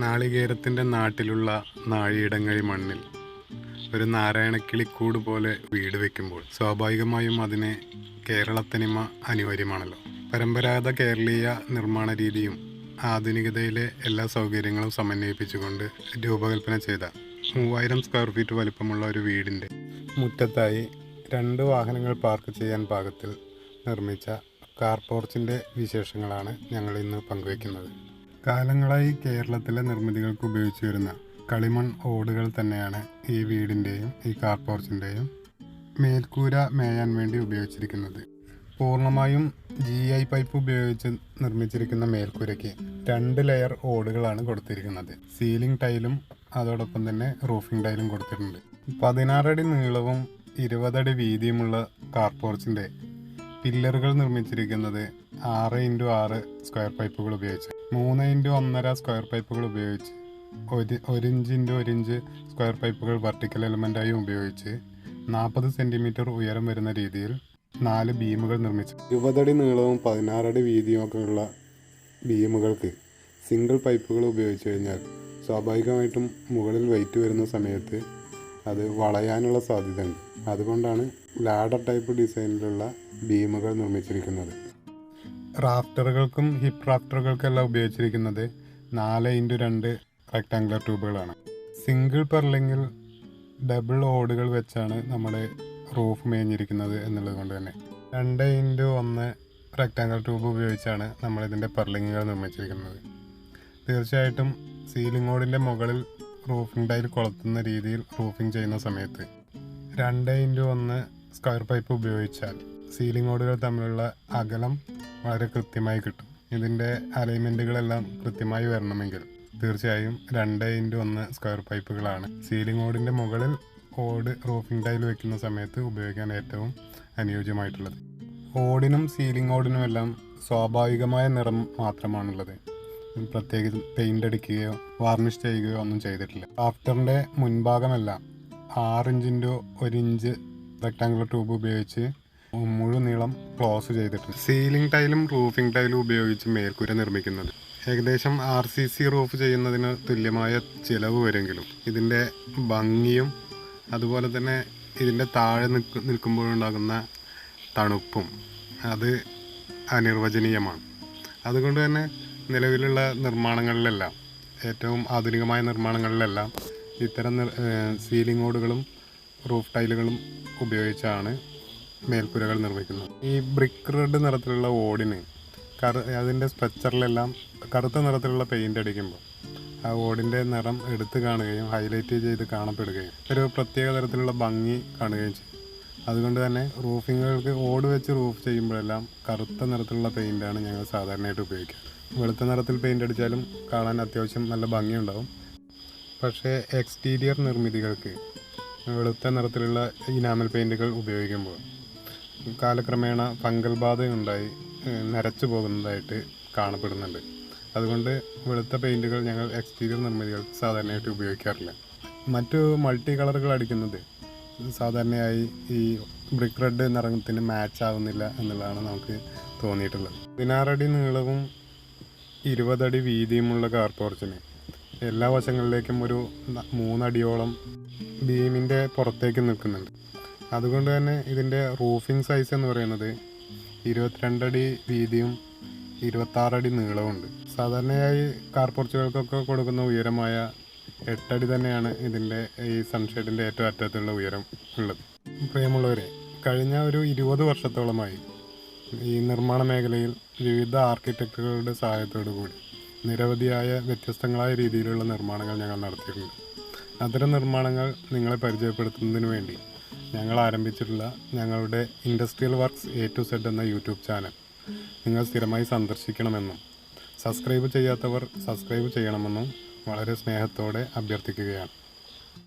നാളികേരത്തിന്റെ നാട്ടിലുള്ള നാഴിയിടങ്ങഴി മണ്ണിൽ ഒരു നാരായണക്കിളിക്കൂട് പോലെ വീട് വെക്കുമ്പോൾ സ്വാഭാവികമായും അതിനെ കേരളത്തനിമ അനിവാര്യമാണല്ലോ. പരമ്പരാഗത കേരളീയ നിർമ്മാണ രീതിയും ആധുനികതയിലെ എല്ലാ സൗകര്യങ്ങളും സമന്വയിപ്പിച്ചുകൊണ്ട് രൂപകൽപ്പന ചെയ്ത മൂവായിരം സ്ക്വയർ ഫീറ്റ് വലിപ്പമുള്ള ഒരു വീടിന്റെ മുറ്റത്തായി രണ്ട് വാഹനങ്ങൾ പാർക്ക് ചെയ്യാൻ പാകത്തിൽ നിർമ്മിച്ച കാർ പോർച്ചിന്റെ വിശേഷങ്ങളാണ് ഞങ്ങൾ ഇന്ന് പങ്കുവയ്ക്കുന്നത്. കാലങ്ങളായി കേരളത്തിലെ നിർമ്മിതികൾക്ക് ഉപയോഗിച്ചു വരുന്ന കളിമൺ ഓടുകൾ തന്നെയാണ് ഈ വീടിന്റെയും ഈ കാർ പോർച്ചിന്റെയും മേൽക്കൂര മേയാൻ വേണ്ടി ഉപയോഗിച്ചിരിക്കുന്നത്. പൂർണമായും ജി ഐ പൈപ്പ് ഉപയോഗിച്ച് നിർമ്മിച്ചിരിക്കുന്ന മേൽക്കൂരയ്ക്ക് രണ്ട് ലെയർ ഓടുകളാണ് കൊടുത്തിരിക്കുന്നത്. സീലിംഗ് ടൈലും അതോടൊപ്പം തന്നെ റൂഫിംഗ് ടൈലും കൊടുത്തിട്ടുണ്ട്. പതിനാറടി നീളവും ഇരുപതടി വീതിയുമുള്ള കാർ പോർച്ചിന്റെ പില്ലറുകൾ നിർമ്മിച്ചിരിക്കുന്നത് ആറ് ഇന്റു ആറ് സ്ക്വയർ പൈപ്പുകൾ ഉപയോഗിച്ച്. മൂന്ന് ഇന്റു ഒന്നര സ്ക്വയർ പൈപ്പുകൾ ഉപയോഗിച്ച്. ഒരു ഒരു ഇഞ്ച് ഇന്റു ഒരു ഇഞ്ച് സ്ക്വയർ പൈപ്പുകൾ വെർട്ടിക്കൽ എലമെന്റായും ഉപയോഗിച്ച്. നാൽപ്പത് സെന്റിമീറ്റർ ഉയരം വരുന്ന രീതിയിൽ നാല് ബീമുകൾ നിർമ്മിച്ചു. ഇരുപതടി നീളവും പതിനാറടി വീതിയും ഒക്കെ ഉള്ള ബീമുകൾക്ക് സിംഗിൾ പൈപ്പുകൾ ഉപയോഗിച്ച് കഴിഞ്ഞാൽ സ്വാഭാവികമായിട്ടും മുകളിൽ വെയിറ്റ് വരുന്ന സമയത്ത് അത് വളയാനുള്ള സാധ്യതയുണ്ട്. അതുകൊണ്ടാണ് ലാഡർ ടൈപ്പ് ഡിസൈനിലുള്ള ബീമുകൾ നിർമ്മിച്ചിരിക്കുന്നത്. റാഫ്റ്ററുകൾക്കും ഹിപ്പ് റാഫ്റ്ററുകൾക്കെല്ലാം ഉപയോഗിച്ചിരിക്കുന്നത് നാല് ഇന്റു രണ്ട് റെക്ടാങ്കുലർ ട്യൂബുകളാണ്. സിംഗിൾ പെർലിങ്ങിൽ ഡബിൾ ഓടുകൾ വെച്ചാണ് നമ്മൾ റൂഫ് മേഞ്ഞിരിക്കുന്നത് എന്നുള്ളത് കൊണ്ട് തന്നെ. രണ്ട് ഇന്റു ഒന്ന് റെക്ടാങ്കുലർ ട്യൂബ് ഉപയോഗിച്ചാണ് നമ്മളിതിന്റെ പെർലിങ്ങുകൾ നിർമ്മിച്ചിരിക്കുന്നത്. തീർച്ചയായിട്ടും സീലിംഗ് ഓടിന്റെ മുകളിൽ റൂഫിംഗ് ടൈൽ കൊളുത്തുന്ന രീതിയിൽ റൂഫിംഗ് ചെയ്യുന്ന സമയത്ത് രണ്ട് ഇന്റു ഒന്ന് സ്ക്വയർ പൈപ്പ് ഉപയോഗിച്ചാൽ സീലിംഗ് ഓടുകൾ തമ്മിലുള്ള അകലം വളരെ കൃത്യമായി കിട്ടും. ഇതിന്റെ അലൈൻമെന്റുകളെല്ലാം കൃത്യമായി വരണമെങ്കിൽ തീർച്ചയായും രണ്ട് ഇന്റു ഒന്ന് സ്ക്വയർ പൈപ്പുകളാണ്. സീലിംഗ് ഓടിന്റെ മുകളിൽ ഓട് റൂഫിംഗ് ടൈൽ വെക്കുന്ന സമയത്ത് ഉപയോഗിക്കാൻ ഏറ്റവും അനുയോജ്യമായിട്ടുള്ളത്. ഓടിനും സീലിംഗ് ഓടിനുമെല്ലാം സ്വാഭാവികമായ നിറം മാത്രമാണുള്ളത്. പ്രത്യേകിച്ച് പെയിന്റ് അടിക്കുകയോ വാർണിഷ് ചെയ്യുകയോ ഒന്നും ചെയ്തിട്ടില്ല. ആഫ്റ്ററിന്റെ മുൻഭാഗമെല്ലാം ആറിഞ്ചിന്റെ ഒരു ഇഞ്ച് റെക്ടാങ്കുലർ ട്യൂബ് ഉപയോഗിച്ച് മുഴുവൻ നീളം ക്ലോസ് ചെയ്തിട്ടുണ്ട്. സീലിംഗ് ടൈലും റൂഫിംഗ് ടൈലും ഉപയോഗിച്ച് മേൽക്കൂര നിർമ്മിക്കുന്നത്. ഏകദേശം ആർ സി സി റൂഫ് ചെയ്യുന്നതിന് തുല്യമായ ചിലവ് വരുമെങ്കിലും ഇതിന്റെ ഭംഗിയും അതുപോലെ തന്നെ ഇതിന്റെ താഴെ നിൽക്ക് നിൽക്കുമ്പോഴുണ്ടാകുന്ന തണുപ്പും അത് അനിർവചനീയമാണ്. അതുകൊണ്ട് തന്നെ നിലവിലുള്ള നിർമ്മാണങ്ങളിലെല്ലാം ഏറ്റവും ആധുനികമായ നിർമ്മാണങ്ങളിലെല്ലാം ഇത്തരം സീലിംഗ് ഓടുകളും റൂഫ് ടൈലുകളും ഉപയോഗിച്ചാണ് മേൽക്കൂരകൾ നിർമ്മിക്കുന്നു. ഈ ബ്രിക്ക് റെഡ് നിറത്തിലുള്ള ഓടിന് കറു അതിന്റെ സ്ട്രക്ചറിലെല്ലാം കറുത്ത നിറത്തിലുള്ള പെയിന്റ് അടിക്കുമ്പോൾ ആ ഓടിന്റെ നിറം എടുത്തു കാണുകയും ഹൈലൈറ്റ് ചെയ്ത് കാണപ്പെടുകയും ഒരു പ്രത്യേക തരത്തിലുള്ള ഭംഗി കാണുകയും ചെയ്യും. അതുകൊണ്ട് തന്നെ റൂഫിങ്ങുകൾക്ക് ഓട് വെച്ച് റൂഫ് ചെയ്യുമ്പോഴെല്ലാം കറുത്ത നിറത്തിലുള്ള പെയിന്റാണ് ഞങ്ങൾ സാധാരണയായിട്ട് ഉപയോഗിക്കുക. വെളുത്ത നിറത്തിൽ പെയിന്റ് അടിച്ചാലും കാണാൻ അത്യാവശ്യം നല്ല ഭംഗിയുണ്ടാവും. പക്ഷേ എക്സ്റ്റീരിയർ നിർമ്മിതികൾക്ക് വെളുത്ത നിറത്തിലുള്ള ഇനാമൽ പെയിന്റുകൾ ഉപയോഗിക്കുമ്പോൾ കാലക്രമേണ ഫംഗൽ ബാധയുണ്ടായി നരച്ചു പോകുന്നതായിട്ട് കാണപ്പെടുന്നുണ്ട്. അതുകൊണ്ട് വെളുത്ത പെയിന്റുകൾ ഞങ്ങൾ എക്സ്റ്റീരിയർ നിർമ്മിതികൾ സാധാരണയായിട്ട് ഉപയോഗിക്കാറില്ല. മറ്റു മൾട്ടി കളറുകൾ അടിക്കുന്നത് സാധാരണയായി ഈ ബ്രിക്ക് റെഡ് നിറത്തിന് മാച്ച് ആവുന്നില്ല എന്നുള്ളതാണ് നമുക്ക് തോന്നിയിട്ടുള്ളത്. പതിനാറടി നീളവും ഇരുപതടി വീതിയുമുള്ള കാർ പോർച്ചിന്. എല്ലാ വശങ്ങളിലേക്കും ഒരു മൂന്നടിയോളം ബീമിന്റെ പുറത്തേക്ക് നിൽക്കുന്നുണ്ട്. അതുകൊണ്ട് തന്നെ ഇതിന്റെ റൂഫിംഗ് സൈസ് എന്ന് പറയുന്നത് ഇരുപത്തിരണ്ടടി വീതിയും ഇരുപത്താറടി നീളമുണ്ട് സാധാരണയായി കാർ പോർച്ചുകൾക്കൊക്കെ കൊടുക്കുന്ന ഉയരമായ എട്ടടി തന്നെയാണ് ഇതിന്റെ ഈ സൺഷെയ്ഡിന്റെ ഏറ്റവും അറ്റത്തുള്ള ഉയരം ഉള്ളത്. പ്രിയമുള്ളവരെ കഴിഞ്ഞ ഒരു ഇരുപത് വർഷത്തോളമായി ഈ നിർമ്മാണ മേഖലയിൽ വിവിധ ആർക്കിടെക്റ്റുകളുടെ സഹായത്തോടു കൂടി നിരവധിയായ വ്യത്യസ്തങ്ങളായ രീതിയിലുള്ള നിർമ്മാണങ്ങൾ ഞങ്ങൾ നടത്തിയിട്ടുണ്ട്. അത്തരം നിർമ്മാണങ്ങൾ നിങ്ങളെ പരിചയപ്പെടുത്തുന്നതിന് വേണ്ടി ഞങ്ങൾ ആരംഭിച്ചിട്ടുള്ള ഞങ്ങളുടെ industrial works A to Z എന്ന യൂട്യൂബ് ചാനൽ നിങ്ങൾ സ്ഥിരമായി സന്ദർശിക്കണമെന്നും സബ്സ്ക്രൈബ് ചെയ്യാത്തവർ സബ്സ്ക്രൈബ് ചെയ്യണമെന്നും വളരെ സ്നേഹത്തോടെ അഭ്യർത്ഥിക്കുകയാണ്.